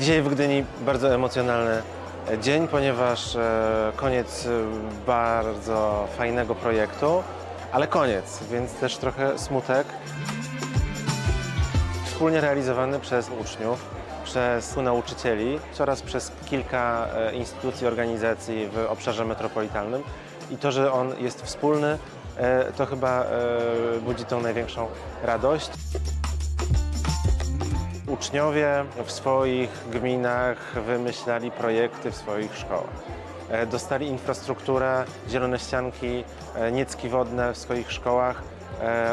Dzisiaj w Gdyni bardzo emocjonalny dzień, ponieważ e, koniec e, bardzo fajnego projektu, ale koniec, więc też trochę smutek. Wspólnie realizowany przez uczniów, przez nauczycieli oraz przez kilka e, instytucji, organizacji w obszarze metropolitalnym. I to, że on jest wspólny, e, to chyba e, budzi tą największą radość. Uczniowie w swoich gminach wymyślali projekty w swoich szkołach. Dostali infrastrukturę, zielone ścianki, niecki wodne w swoich szkołach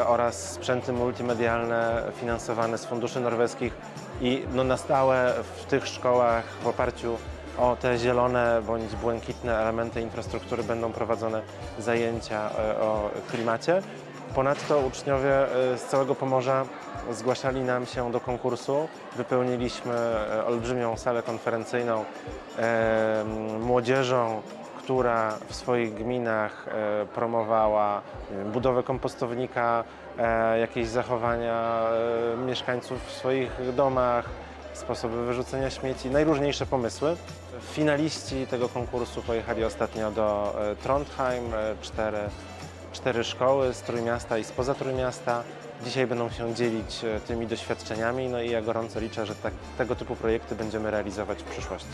oraz sprzęty multimedialne finansowane z funduszy norweskich i no, na stałe w tych szkołach w oparciu o te zielone bądź błękitne elementy infrastruktury będą prowadzone zajęcia e, o klimacie. Ponadto uczniowie e, z całego Pomorza zgłaszali nam się do konkursu. Wypełniliśmy e, olbrzymią salę konferencyjną e, młodzieżą, która w swoich gminach e, promowała budowę kompostownika, e, jakieś zachowania e, mieszkańców w swoich domach, sposoby wyrzucenia śmieci, najróżniejsze pomysły. Finaliści tego konkursu pojechali ostatnio do Trondheim, cztery, cztery szkoły z Trójmiasta i spoza Trójmiasta. Dzisiaj będą się dzielić tymi doświadczeniami, no i ja gorąco liczę, że tak, tego typu projekty będziemy realizować w przyszłości.